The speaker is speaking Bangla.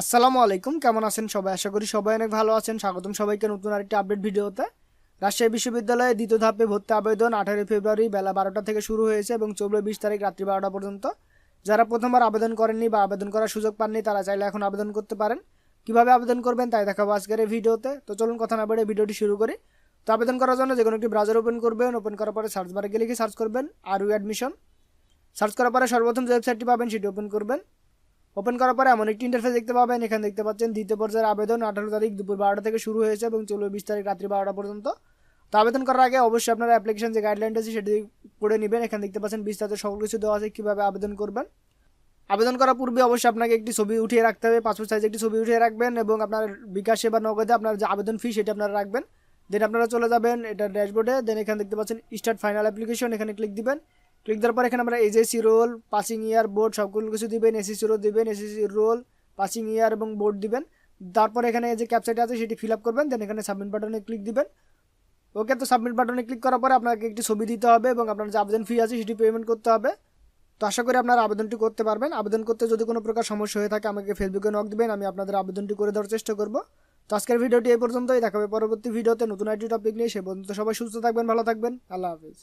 আসসালামু আলাইকুম, কেমন আছেন সবাই? আশা করি সবাই অনেক ভালো আছেন। স্বাগতম সবাইকে নতুন আরেকটি আপডেট ভিডিওতে। রাজশাহী বিশ্ববিদ্যালয়ে দ্বিতীয় ধাপে ভর্তি আবেদন আঠারোই ফেব্রুয়ারি বেলা বারোটা থেকে শুরু হয়েছে এবং চলবে বিশ তারিখ রাত্রি বারোটা পর্যন্ত। যারা প্রথমবার আবেদন করেননি বা আবেদন করার সুযোগ পাননি, তারা চাইলে এখন আবেদন করতে পারেন। কীভাবে আবেদন করবেন তাই দেখাবো আজকের এই ভিডিওতে। তো চলুন কথা না বেড়ে ভিডিওটি শুরু করি। তো আবেদন করার জন্য যে কোনো একটি ব্রাউজার ওপেন করবেন ওপেন করার পরে সার্চ বারে গেলে কি সার্চ করবেন, আর ইউ অ্যাডমিশন সার্চ করার পরে সর্বপ্রথম যে ওয়েবসাইটটি পাবেন, সেটি ওপেন করবেন। ওপেন করার পরে এমন একটি ইন্টারফেস দেখতে পাবেন। এখানে দেখতে পাচ্ছেন দ্বিতীয় পর্যায়ের আবেদন আঠারো তারিখ দুপুর বারোটা থেকে শুরু হয়েছে এবং চলবে বিশ তারিখ রাত্রি বারোটা পর্যন্ত। তো আবেদন করার আগে অবশ্যই আপনারা অ্যাপ্লিকেশন যে গাইডলাইন আছে সেটি পড়ে নেবেন। এখানে দেখতে পাচ্ছেন বিস্তারিত সকল কিছু দেওয়া আছে, কীভাবে আবেদন করবেন। আবেদন করার পূর্বে অবশ্যই আপনাকে একটি ছবি উঠিয়ে রাখতে হবে। পাসপোর্ট সাইজ একটি ছবি উঠিয়ে রাখবেন এবং আপনার বিকাশে বা নগদে আপনার যে আবেদন ফি সেটি আপনারা রাখবেন। দেন আপনারা চলে যাবেন এটা ড্যাশবোর্ডে দেন এখানে দেখতে পাচ্ছেন স্টার্ট ফাইনাল অ্যাপ্লিকেশন এখানে ক্লিক দিবেন। ক্লিক দেওয়ার পর এখানে আমরা HSC roll passing year board সবগুলো কিছু দিবেন এসএসসি রোল দিবেন এসএসসি রোল পাসিং ইয়ার এবং বোর্ড দিবেন। তারপর এখানে যে ক্যাপসাইট আছে, সেটি ফিল আপ করবেন দেন এখানে সাবমিট বাটনে ক্লিক দিবেন। ওকে তো সাবমিট বাটনে ক্লিক করার পরে আপনাকে একটি ছবি দিতে হবে এবং আপনার যে আবেদন ফি আছে, সেটি পেমেন্ট করতে হবে। তো আশা করি আপনারা আবেদনটি করতে পারবেন। আবেদন করতে যদি কোনো প্রকার সমস্যা হয়ে থাকে, আমাকে ফেসবুকে নক দিবেন, আমি আপনাদের আবেদনটি করে দেওয়ার চেষ্টা করব। তো আজকের ভিডিওটি এই পর্যন্তই। দেখাবে পরবর্তী ভিডিওতে নতুন একটি টপিক নিয়ে। সে পর্যন্ত সবাই সুস্থ থাকবেন, ভালো থাকবেন। আল্লাহ হাফিজ।